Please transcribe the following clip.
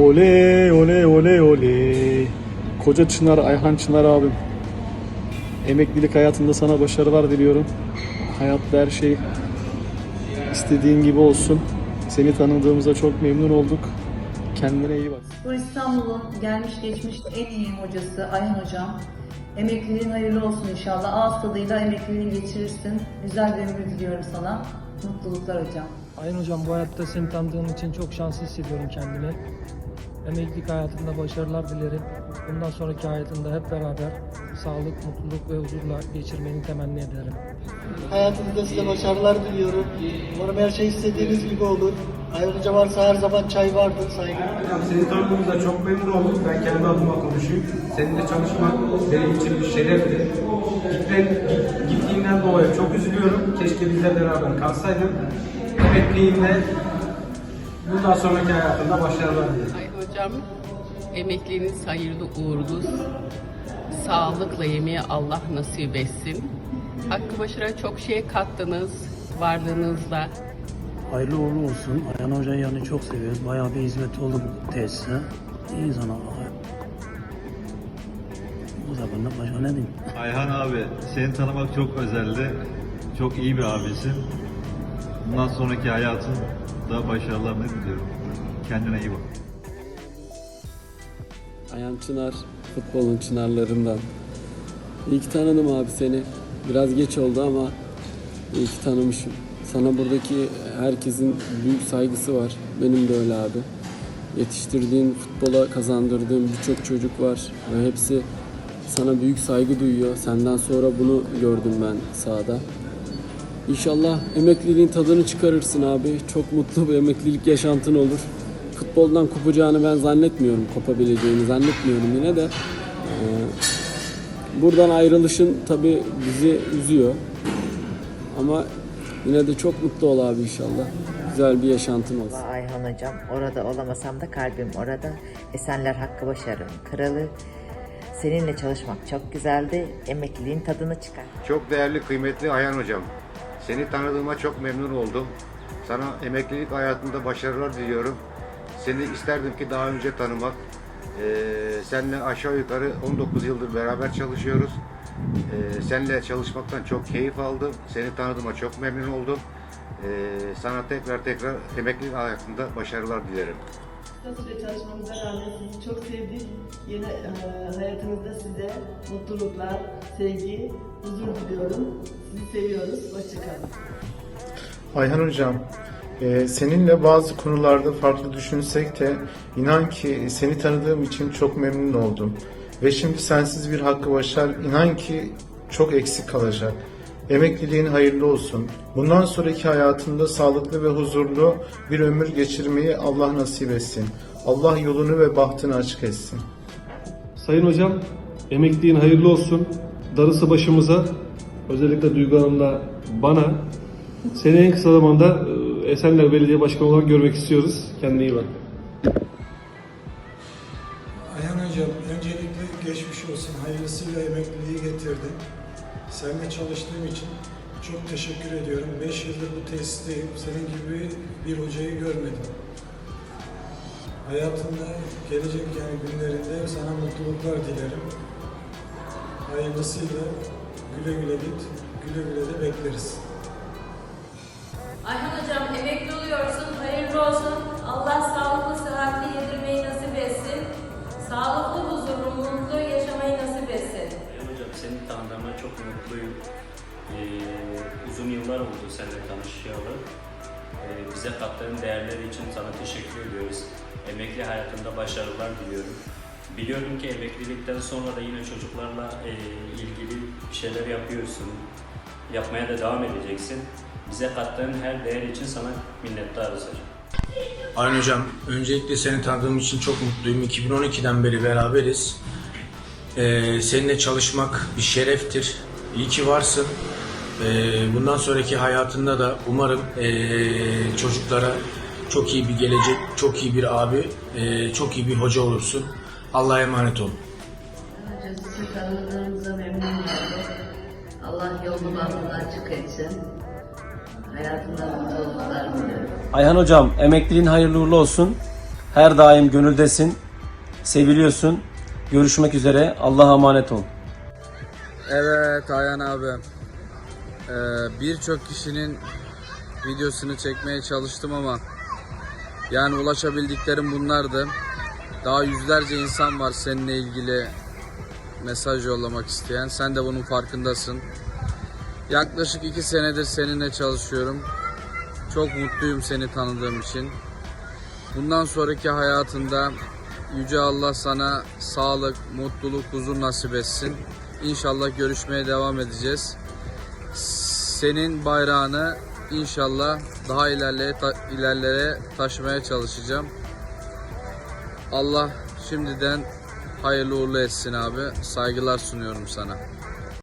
Oley oley oley oley. Koca Çınar, Ayhan Çınar abim. Emeklilik hayatında sana başarılar diliyorum. Hayatta her şey istediğin gibi olsun. Seni tanıdığımıza çok memnun olduk. Kendine iyi bak. Bu İstanbul'un gelmiş geçmiş en iyi hocası Ayhan Hocam. Emekliliğin hayırlı olsun inşallah. Ağız tadıyla emekliliğini geçirirsin. Güzel bir ömür diliyorum sana. Mutluluklar hocam. Ayın hocam bu hayatta seni tanıdığım için çok şanslı hissediyorum kendimi. Emeklilik hayatında başarılar dilerim. Bundan sonraki hayatında hep beraber sağlık, mutluluk ve huzurla geçirmeni temenni ederim. Hayatınızda size başarılar diliyorum. Umarım her şey istediğiniz gibi olur. Ayrıca varsa her zaman çay vardır saygı. Hocam seni tanıdığımızda çok memnun oldum. Ben kendi adıma konuşayım. Seninle çalışmak benim için bir şerefti. Gitmen, git- gittiğinden dolayı çok üzülüyorum. Keşke bizle beraber kalsaydın. Emekliliğinde bundan sonraki hayatında başarılar dilerim. Hocam, emekliliğiniz hayırlı uğurlu. Sağlıkla yemeği Allah nasip etsin. Hakkı başına çok şey kattınız varlığınızla. Hayırlı uğurlu olsun. Ayhan Hoca'yı yani çok seviyoruz. Bayağı bir hizmet oldu bu tesise. İyiyiz ona. Bu zamanla başka ne diyeyim? Ayhan abi seni tanımak çok özeldi. Çok iyi bir abisin. Bundan sonraki hayatında başarılarını diliyorum. Kendine iyi bak. Ayhan Çınar, futbolun çınarlarından. İyi ki tanıdım abi seni. Biraz geç oldu ama iyi ki tanımışım. Sana buradaki herkesin büyük saygısı var. Benim de öyle abi. Yetiştirdiğin, futbola kazandırdığın birçok çocuk var ve hepsi sana büyük saygı duyuyor. Senden sonra bunu gördüm ben sahada. İnşallah emekliliğin tadını çıkarırsın abi. Çok mutlu bir emeklilik yaşantın olur. Futboldan kopacağını ben zannetmiyorum. Kopabileceğini zannetmiyorum yine de. Ee, buradan ayrılışın tabii bizi üzüyor. Ama yine de çok mutlu ol abi inşallah. Güzel bir yaşantın olsun. Ayhan hocam orada olamasam da kalbim orada. Esenler Hakkı Başar'ın kralı. Seninle çalışmak çok güzeldi. Emekliliğin tadını çıkar. Çok değerli, kıymetli Ayhan Hocam. Seni tanıdığıma çok memnun oldum. Sana emeklilik hayatında başarılar diliyorum. Seni isterdim ki daha önce tanımak. Ee, seninle aşağı yukarı 19 yıldır beraber çalışıyoruz. Ee, seninle çalışmaktan çok keyif aldım. Seni tanıdığıma çok memnun oldum. Ee, sana tekrar tekrar emeklilik hayatında başarılar dilerim. Süre çalışmamıza rağmen sizi çok sevdik. Yine e, hayatınızda size mutluluklar, sevgi, huzur diliyorum. Sizi seviyoruz. Hoşçakalın. Ayhan Hocam, e, seninle bazı konularda farklı düşünsek de inan ki seni tanıdığım için çok memnun oldum. Ve şimdi sensiz bir hakkı başar inan ki çok eksik kalacak. Emekliliğin hayırlı olsun. Bundan sonraki hayatında sağlıklı ve huzurlu bir ömür geçirmeyi Allah nasip etsin. Allah yolunu ve bahtını açık etsin. Sayın hocam, emekliliğin hayırlı olsun. Darısı başımıza, özellikle Duygu Hanım'la bana. Seni en kısa zamanda Esenler Belediye Başkanı olarak görmek istiyoruz. Kendine iyi bak. Ayhan Hocam öncelikle geçmiş olsun. Hayırlısıyla emekliliği getirdin. Seninle çalıştığım için çok teşekkür ediyorum. 5 yıldır bu tesisteyim. Senin gibi bir hocayı görmedim. Hayatında gelecek yani günlerinde sana mutluluklar dilerim. Hayırlısıyla güle güle git. Güle güle de bekleriz. Ayhan Hocam emekli oluyorsun. Hayırlı olsun. Allah sağlıklı, sıhhatli yedirmeyi nasip etsin. Sağlıklı, huzurlu, mutlu yaşamayı nasip etsin. Hocam seni tanıdığıma çok mutluyum. Ee, uzun yıllar oldu seninle tanışalı. Ee, bize kattığın değerler için sana teşekkür ediyoruz. Emekli hayatında başarılar diliyorum. Biliyorum ki emeklilikten sonra da yine çocuklarla e, ilgili bir şeyler yapıyorsun. Yapmaya da devam edeceksin. Bize kattığın her değer için sana minnettarız hocam. Aynen hocam. Öncelikle seni tanıdığım için çok mutluyum. 2012'den beri beraberiz. Ee, seninle çalışmak bir şereftir. İyi ki varsın. Ee, bundan sonraki hayatında da umarım ee, çocuklara çok iyi bir gelecek, çok iyi bir abi, ee, çok iyi bir hoca olursun. Allah'a emanet olun. Hocam sizi tanıdığımıza memnun oldum. Allah yolunu bahtını açık etsin. Hayatında mutluluklar diliyorum. Ayhan hocam emekliliğin hayırlı uğurlu olsun. Her daim gönüldesin. Seviliyorsun. Görüşmek üzere. Allah'a emanet ol. Evet Ayhan abi. Ee, Birçok kişinin videosunu çekmeye çalıştım ama yani ulaşabildiklerim bunlardı. Daha yüzlerce insan var seninle ilgili mesaj yollamak isteyen. Sen de bunun farkındasın. Yaklaşık iki senedir seninle çalışıyorum. Çok mutluyum seni tanıdığım için. Bundan sonraki hayatında Yüce Allah sana sağlık, mutluluk, huzur nasip etsin. İnşallah görüşmeye devam edeceğiz. Senin bayrağını inşallah daha ilerlere, ta- ilerlere taşımaya çalışacağım. Allah şimdiden hayırlı uğurlu etsin abi. Saygılar sunuyorum sana.